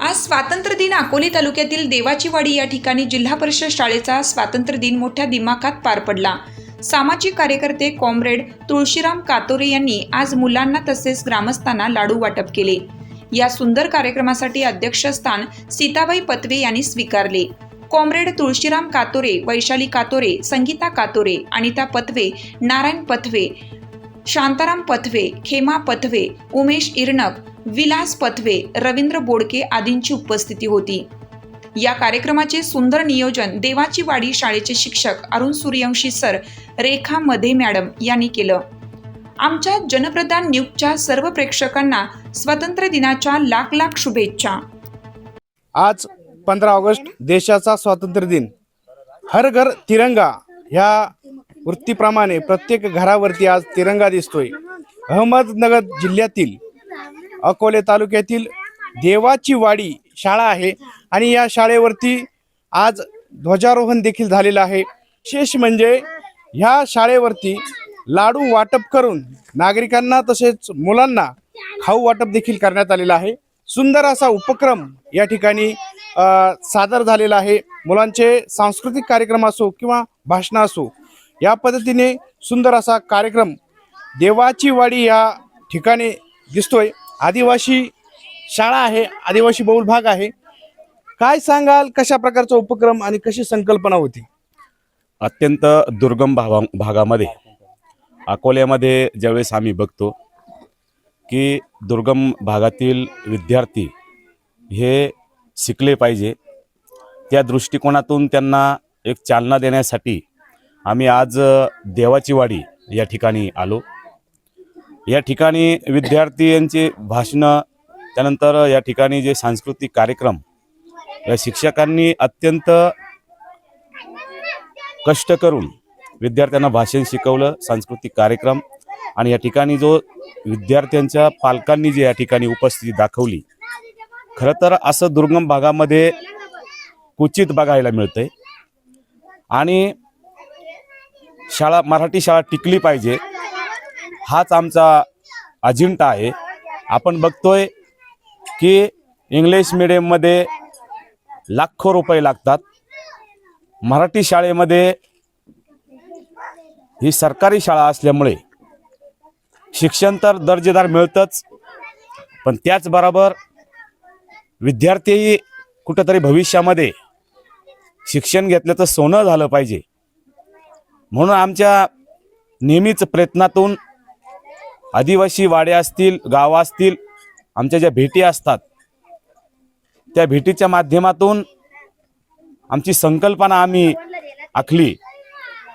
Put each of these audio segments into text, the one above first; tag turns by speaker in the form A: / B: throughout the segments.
A: आज स्वातंत्र्य दिन अकोले तालुक्यातील देवाचीवाडी या ठिकाणी जिल्हा परिषद शाळेचा स्वातंत्र्य दिन मोठ्या दिमाखात पार पडला. सामाजिक कार्यकर्ते कॉम्रेड तुळशीराम कातोरे यांनी आज मुलांना तसेच ग्रामस्थांना लाडू वाटप केले. या सुंदर कार्यक्रमासाठी अध्यक्षस्थान सीताबाई पतवे यांनी स्वीकारले. कॉम्रेड तुळशीराम कातोरे वैशाली कातोरे संगीता कातोरे अनिता पतवे नारायण पथवे शांताराम पथवे खेमा पथवे उमेश इर्णक विलास पथवे रवींद्र बोडके आदींची उपस्थिती होती. या कार्यक्रमाचे सुंदर नियोजन देवाची वाडी शाळेचे शिक्षक अरुण सूर्यवंशी सर रेखा मधे मॅडम यांनी केलं. आमच्या जनप्रधान न्यूजच्या सर्व प्रेक्षकांना स्वातंत्र्य दिनाच्या लाख लाख शुभेच्छा.
B: आज पंधरा ऑगस्ट देशाचा स्वातंत्र्य दिन. हर घर तिरंगा ह्या वृत्तीप्रमाणे प्रत्येक घरावरती आज तिरंगा दिसतोय. अहमदनगर जिल्ह्यातील अकोले तालुक्यातील देवाची वाडी शाळा आहे आणि या शाळेवरती आज ध्वजारोहण देखील झालेलं आहे. विशेष म्हणजे ह्या शाळेवरती लाडू वाटप करून नागरिकांना तसेच मुलांना खाऊ वाटप देखील करण्यात आलेला आहे. सुंदर असा उपक्रम या ठिकाणी सादर झालेला आहे. मुलांचे सांस्कृतिक कार्यक्रम असो किंवा भाषणं असो या पद्धतीने सुंदर असा कार्यक्रम देवाची वाडी या ठिकाणी दिसतोय. आदिवासी शाळा आहे आदिवासी बहुल भाग आहे. काय सांगाल कशा प्रकारचा उपक्रम आणि कशी संकल्पना होती?
C: अत्यंत दुर्गम भागा भागामध्ये अकोल्यामध्ये ज्यावेळेस आम्ही बघतो की दुर्गम भागातील विद्यार्थी हे शिकले पाहिजे. त्या दृष्टिकोनातून त्यांना एक चालना देण्यासाठी आम्ही आज देवाची वाडी या ठिकाणी आलो. या ठिकाणी विद्यार्थ्यांचे भाषणं त्यानंतर या ठिकाणी जे सांस्कृतिक कार्यक्रम या शिक्षकांनी अत्यंत कष्ट करून विद्यार्थ्यांना भाषण शिकवलं सांस्कृतिक कार्यक्रम. आणि या ठिकाणी जो विद्यार्थ्यांच्या पालकांनी जे या ठिकाणी उपस्थिती दाखवली खरं तर असं दुर्गम भागामध्ये क्वचित बघायला मिळतंय. आणि शाळा मराठी शाळा टिकली पाहिजे. हाच आमचा अजिंठा आहे. आपण बघतोय की इंग्लिश मिडियममध्ये लाखो रुपये लागतात. मराठी शाळेमध्ये ही सरकारी शाळा असल्यामुळे शिक्षण तर दर्जेदार मिळतंच पण त्याचबरोबर विद्यार्थीही कुठंतरी भविष्यामध्ये शिक्षण घेतल्याचं सोनं झालं पाहिजे. म्हणून आमच्या नेहमीच प्रयत्नातून आदिवासी वाड्या असतील गावं असतील आमच्या ज्या भेटी असतात त्या भेटीच्या माध्यमातून आमची संकल्पना आम्ही आखली.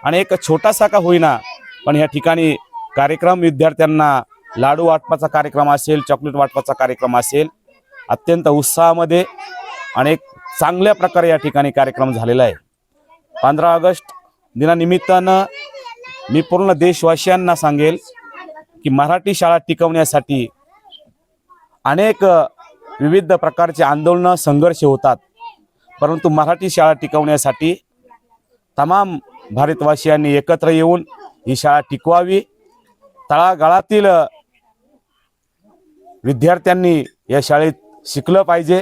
C: आणि एक छोटासा का होईना पण या ठिकाणी कार्यक्रम विद्यार्थ्यांना लाडू वाटपाचा कार्यक्रम असेल चॉकलेट वाटपाचा कार्यक्रम असेल अत्यंत उत्साहामध्ये आणि एक चांगल्या प्रकारे या ठिकाणी कार्यक्रम झालेला आहे. पंधरा ऑगस्ट दिनानिमित्तानं मी पूर्ण देशवासियांना सांगेल की मराठी शाळा टिकवण्यासाठी अनेक विविध प्रकारचे आंदोलनं संघर्ष होतात. परंतु मराठी शाळा टिकवण्यासाठी तमाम भारतवासियांनी एकत्र येऊन ही शाळा टिकवावी. तळागाळातील विद्यार्थ्यांनी या शाळेत शिकलं पाहिजे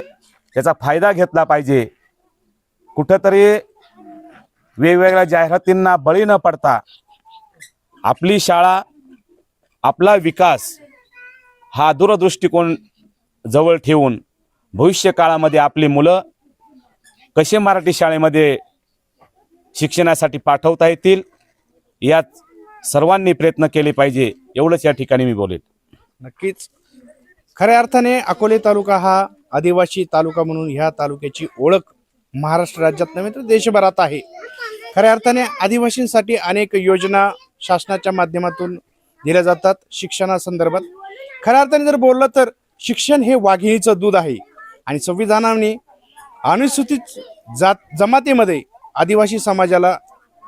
C: त्याचा फायदा घेतला पाहिजे. कुठंतरी वेगवेगळ्या जाहिरातींना बळी न पडता आपली शाळा आपला विकास हा दूरदृष्टिकोन जवळ ठेवून भविष्य काळामध्ये आपली मुलं कसे मराठी शाळेमध्ये शिक्षणासाठी पाठवता येतील यात सर्वांनी प्रयत्न केले पाहिजे एवढंच या ठिकाणी मी बोलेल
B: नक्कीच. खऱ्या अर्थाने अकोले तालुका हा आदिवासी तालुका म्हणून ह्या तालुक्याची ओळख महाराष्ट्र राज्यात नव्हे तर देशभरात आहे. खऱ्या अर्थाने आदिवासींसाठी अनेक योजना शासनाच्या माध्यमातून दिल्या जातात शिक्षणासंदर्भात. खऱ्या अर्थाने जर बोललं तर शिक्षण हे वाघिणीचं दूध आहे. आणि संविधानाने अनुसूचित जात जमातीमध्ये आदिवासी समाजाला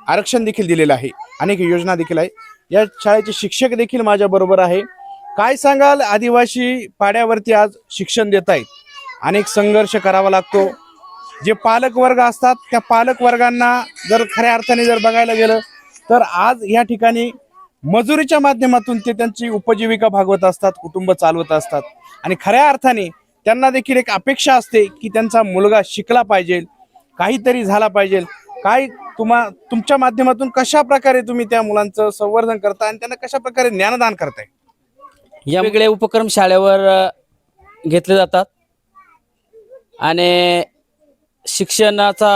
B: आरक्षण देखील दिलेलं आहे. अनेक योजना देखील आहे. या शाळेचे शिक्षक देखील माझ्याबरोबर आहे. काय सांगाल? आदिवासी पाड्यावरती आज शिक्षण देत आहेत अनेक संघर्ष करावा लागतो. जे पालक वर्ग असतात त्या पालक वर्गांना जर खऱ्या अर्थाने जर बघायला गेलं तर आज या ठिकाणी मजुरीच्या माध्यमातून ते त्यांची उपजीविका भागवत असतात कुटुंब चालवत असतात. आणि खऱ्या अर्थाने त्यांना देखील एक अपेक्षा असते की त्यांचा मुलगा शिकला पाहिजे काहीतरी झाला पाहिजे. काय तुम्हा तुमच्या माध्यमातून कशा प्रकारे तुम्ही त्या मुलांचं संवर्धन करता आणि त्यांना कशा प्रकारे ज्ञानदान करताय?
D: या वेगळे उपक्रम शाळेवर घेतले जातात. आणि शिक्षणाचा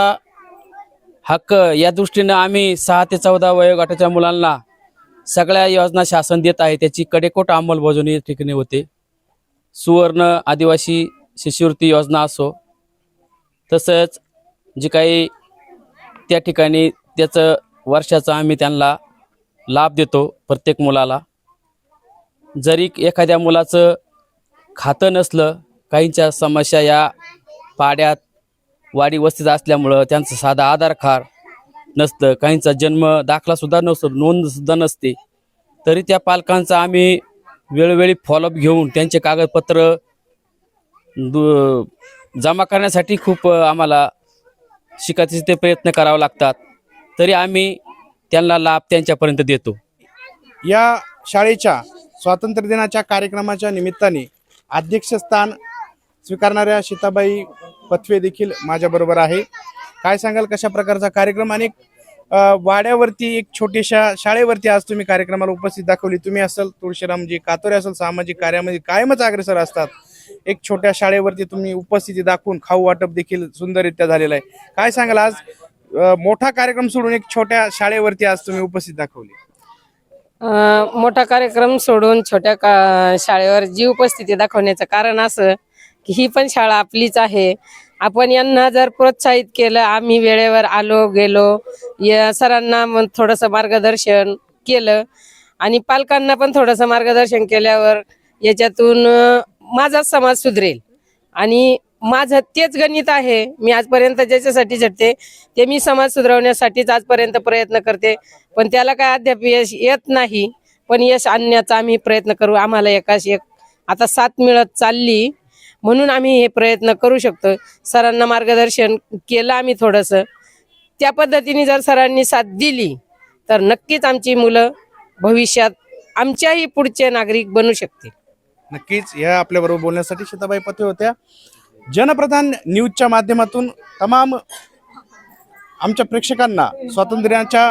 D: हक्क या दृष्टीनं आम्ही सहा ते चौदा वयोगटाच्या मुलांना सगळ्या योजना शासन देत आहे. त्याची कडेकोट अंमलबजावणी या ठिकाणी होते. सुवर्ण आदिवासी शिष्यवृत्ती योजना असो तसंच जी काही त्या ठिकाणी त्याचं वर्षाचा आम्ही त्यांना लाभ देतो प्रत्येक मुलाला. जरी एखाद्या मुलाचं खातं नसलं काहींच्या समस्या या पाड्यात वाडी वस्तीत असल्यामुळं त्यांचं साधा आधार कार्ड नसतं. काहींचा जन्म दाखलासुद्धा नसतो नोंदसुद्धा नसते. तरी त्या पालकांचा आम्ही वेळोवेळी फॉलोअप घेऊन त्यांचे कागदपत्र दु जमा करण्यासाठी खूप आम्हाला शिकायचे ते प्रयत्न करावे लागतात. तरी आम्ही त्यांना लाभ त्यांच्यापर्यंत देतो.
B: या शाळेच्या स्वातंत्र्य दिनाच्या कार्यक्रमाच्या निमित्ताने अध्यक्षस्थान स्वीकारणाऱ्या सीताबाई पथवे देखील माझ्याबरोबर आहे. काय सांगाल कशा प्रकारचा कार्यक्रम? आणि वाड्यावरती एक छोट्याशा शाळेवरती आज तुम्ही कार्यक्रमाला उपस्थित दाखवली. तुम्ही असाल तुळशीरामजी कातोरे असाल सामाजिक कार्यामध्ये कायमच अग्रेसर असतात. एक छोट्या शाळेवरती तुम्ही उपस्थिती दाखवून खाऊ वाटप देखील सुंदररित्या झालेलं आहे. काय सांगाल आज? मोठा कार्यक्रम सोडून एक छोट्या शाळेवरती आज तुम्ही उपस्थित दाखवली.
E: मोठा कार्यक्रम सोडून छोट्या का शाळेवर जी उपस्थिती दाखवण्याचं कारण असं की ही पण शाळा आपलीच आहे. आपण यांना जर प्रोत्साहित केलं आम्ही वेळेवर आलो गेलो या सरांना मग थोडंसं मार्गदर्शन केलं आणि पालकांना पण थोडंसं मार्गदर्शन केल्यावर याच्यातून माझाच माझा समाज सुधरेल. आणि माझं तेच गणित आहे. मी आजपर्यंत ज्याच्यासाठी झटते ते मी समाज सुधारवण्यासाठीच आजपर्यंत प्रयत्न करते. पण त्याला काय अद्याप यश येत नाही. पण यश आणण्याचा आम्ही प्रयत्न करू. आम्हाला एकाच एक आता साथ मिळत चालली. म्हणून आम्ही हे प्रयत्न करू शकतो सरांना मार्गदर्शन केलं आम्ही थोडंसं. त्या पद्धतीने जर सरांनी साथ दिली तर नक्कीच आमची मुलं भविष्यात आमच्याही पुढचे नागरिक बनू शकतील.
B: नक्कीच या आपल्याबरोबर बोलण्यासाठी सीताबाई पते होत्या. जनप्रधान न्यूजच्या माध्यमातून तमाम आमच्या प्रेक्षकांना स्वातंत्र्याच्या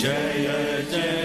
F: जय जय